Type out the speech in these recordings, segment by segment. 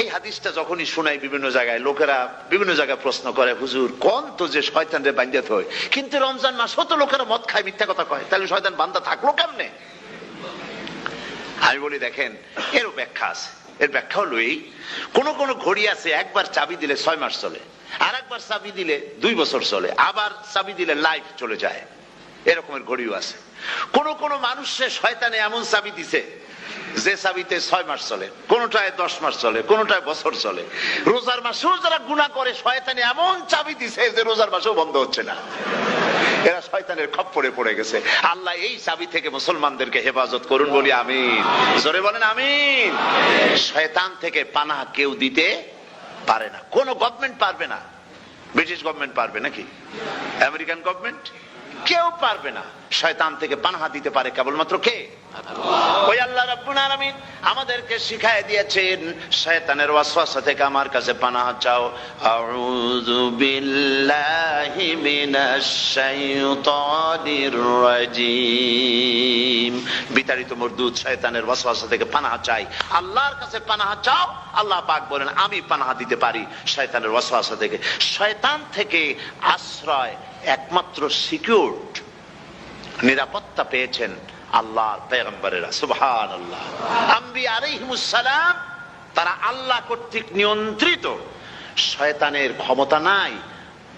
এই হাদিসটা যখনই শোনাই বিভিন্ন জায়গায়, লোকেরা বিভিন্ন জায়গায় প্রশ্ন করে, হুজুর, কোন তো যে শয়তানরে বান্ধাতে হয় কিন্তু রমজান মাস হতো লোকেরা মদ খায়, মিথ্যা কথা কয়। তাহলে শয়তান বান্ধা থাকল কেমনে? আমি বলি, দেখেন, এরও ব্যাখ্যা আছে। এর ব্যাখ্যা হলো এই, কোন কোন ঘড়ি আছে, একবার চাবি দিলে ছয় মাস চলে আর একবার চাবি দিলে দুই বছর চলে, আবার চাবি দিলে লাইফ চলে যায়। এরকমের ঘড়িও আছে। কোন কোন মানুষের শয়তানে এমন চাবি দিছে, যে চাবিতে ছয় মাস চলে, কোনটায় দশ মাস চলে, কোনটায় বছর চলে। রোজার মাসেও যারা গুণা করে, শয়তানে এমন চাবি দিছে যে রোজার মাসেও বন্ধ হচ্ছে না। এরা শয়তানের খপ্পরে পড়ে গেছে। আল্লাহ এই চাবি থেকে মুসলমানদেরকে হেফাজত করুন বলি আমিন। জোরে বলেন আমিন। শয়তান থেকে পানা কেউ দিতে পারে না। কোন গভর্নমেন্ট পারবে না। ব্রিটিশ গভর্নমেন্ট পারবে নাকি? আমেরিকান গভর্নমেন্ট কেউ পারবে না। শয়তান থেকে পানাহা দিতে পারে কেবলমাত্র কে? ওই আল্লাহ রাব্বুল আলামিন আমাদেরকে শিখায় দিয়েছেন শয়তানের ওয়াসওয়াসা থেকে আমার কাছে পানাহ চাও। আউযু বিল্লাহি মিনাশ শাইতানির রাজিম। বিতাড়িত মরদুদ শয়তানের ওয়াসওয়াসা থেকে পানাহ চাই। আল্লাহর কাছে পানাহ চাও আল্লাহ পাক বলেন আমি পানাহ দিতে পারি। শয়তানের ওয়াসওয়াসা থেকে শয়তান থেকে আশ্রয় একমাত্র সিকিউরড নিরাপত্তা পেয়েছেন আল্লাহর পেগম্বরেরা। সুবহান আল্লাহ আম্বি তারা আল্লাহ কর্তৃক নিয়ন্ত্রিত। শয়তানের ক্ষমতা নাই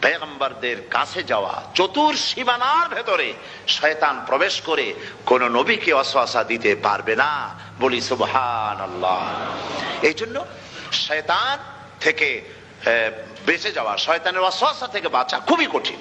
পেগম্বরদের কাছে যাওয়া। চতুর সীমানার ভেতরে শয়তান প্রবেশ করে কোন নবীকে অশ্বাসা দিতে পারবে না বলি সুবহান আল্লাহ এই জন্য শয়তান থেকে বেঁচে যাওয়া, শয়তানের অশ্বাসা থেকে বাঁচা খুবই কঠিন।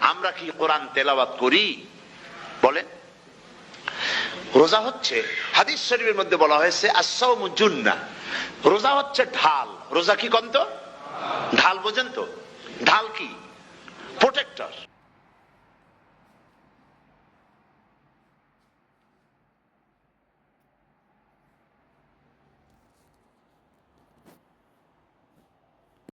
আমরা কি কোরআন তেলাওয়াত করি? বলেন। রোজা হচ্ছে, হাদিস শরীফের মধ্যে বলা হয়েছে আসাউমুজুন্না রোজা হচ্ছে ঢাল। রোজা কি কন্ত ঢাল বোঝেন তো? ঢাল কি?